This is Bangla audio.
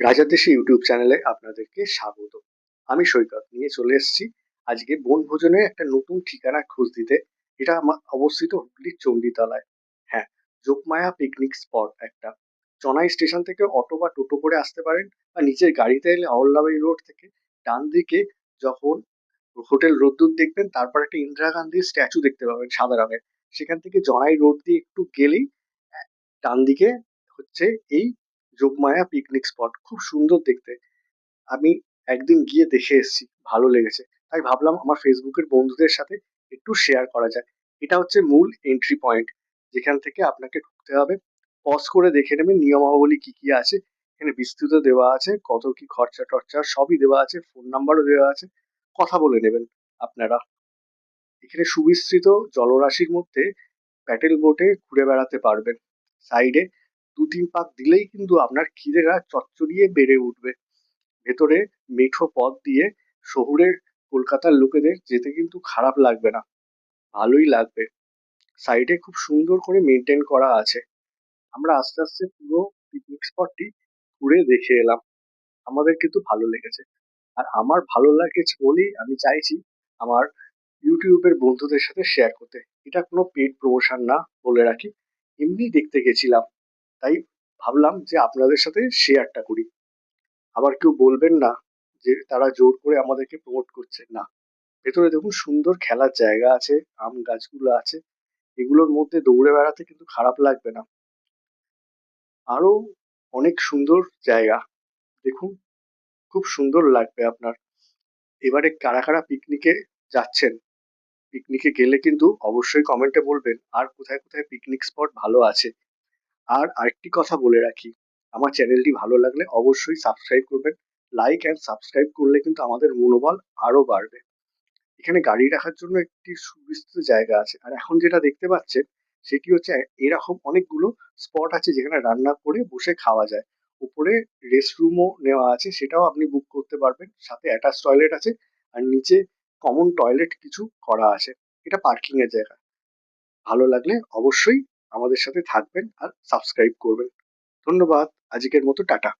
রাজার দেশে ইউটিউব চ্যানেলে আপনাদেরকে স্বাগত। আমি সৈকত, নিয়ে চলে এসেছি আজকে বনভোজনের একটা নতুন ঠিকানা খোঁজ দিতে। এটা অবস্থিত হুগলির চণ্ডীতলায়। হ্যাঁ যোগমায়া পিকনিক স্পট একটা। চনাই স্টেশন থেকে অটো বা টোটো করে আসতে পারেন বা নিজের গাড়িতে এলে আওল্লাবাড়ি রোড থেকে ডান দিকে যখন হোটেল রোদ্দুর দেখবেন, তারপর একটা ইন্দিরা গান্ধীর স্ট্যাচু দেখতে পাবেন সাদা রঙের। সেখান থেকে জনাই রোড দিয়ে একটু গেলেই, ডান দিকে হচ্ছে এই যোগমায়া পিকনিক স্পট খুব সুন্দর দেখতে। আমি একদিন গিয়ে দেখে এসেছি, ভালো লেগেছে। তাই ভাবলাম আমার ফেসবুকের বন্ধুদের সাথে একটু শেয়ার করা যায় এটা হচ্ছে মূল এন্ট্রি পয়েন্ট যেখান থেকে আপনাকে ঢুকতে হবে। পজ করে দেখে নেবেন নিয়মাবলী কি কি আছে। এখানে বিস্তৃত দেওয়া আছে, কত কি খরচা টরচা সবই দেওয়া আছে ফোন নাম্বারও দেওয়া আছে। কথা বলে নেবেন আপনারা। এখানে সুবিস্তৃত জলরাশির মধ্যে প্যাটেল বোটে ঘুরে বেড়াতে পারবেন। সাইডে দু তিন পাক দিলেই কিন্তু আপনার খিদেরা চচ্চড়িয়ে বেড়ে উঠবে। ভেতরে মেঠো পথ দিয়ে শহুরের কলকাতার লোকেদের যেতে কিন্তু খারাপ লাগবে না। ভালোই লাগবে। সাইডে খুব সুন্দর করে মেনটেন করা আছে। আমরা আস্তে আস্তে পুরো পিকনিক স্পটটি ঘুরে দেখে এলাম। আমাদের কিন্তু ভালো লেগেছে। আর আমার ভালো লাগেছে বলেই আমি চাইছি আমার ইউটিউবের বন্ধুদের সাথে শেয়ার করতে। এটা কোনো পেড প্রমোশন না বলে রাখি। এমনি দেখতে গেছিলাম। তাই ভাবলাম যে আপনাদের সাথে শেয়ারটা করি। আবার কেউ বলবেন না যে তারা জোর করে আমাদেরকে প্রমোট করছে। না, ভেতরে দেখুন সুন্দর খেলার জায়গা আছে, আম গাছগুলো আছে। এগুলোর মধ্যে দৌড়ে বেড়াতে কিন্তু খারাপ লাগবে না। আরও অনেক সুন্দর জায়গা, দেখুন, খুব সুন্দর লাগবে আপনার। এবারে কারা কারা পিকনিকে যাচ্ছেন? পিকনিকে গেলে কিন্তু অবশ্যই কমেন্টে বলবেন, আর কোথায় কোথায় পিকনিক স্পট ভালো আছে? আর আরেকটি কথা বলে রাখি, আমার চ্যানেলটি ভালো লাগলে অবশ্যই সাবস্ক্রাইব করবেন। লাইক অ্যান্ড সাবস্ক্রাইব করলে কিন্তু আমাদের মনোবল আরও বাড়বে। এখানে গাড়ি রাখার জন্য একটি সুবিস্তৃত জায়গা আছে। আর এখন যেটা দেখতে পাচ্ছেন, সেটি হচ্ছে এরকম অনেকগুলো স্পট আছে যেখানে রান্না করে বসে খাওয়া যায়। উপরে রেস্ট রুমও নেওয়া আছে, সেটাও আপনি বুক করতে পারবেন। সাথে অ্যাটাচ টয়লেট আছে আর নিচে কমন টয়লেট কিছু করা আছে। এটা পার্কিংয়ের জায়গা। ভালো লাগলে অবশ্যই আমাদের সাথে থাকবেন আর সাবস্ক্রাইব করবেন। ধন্যবাদ। আজকের মতো টাটা।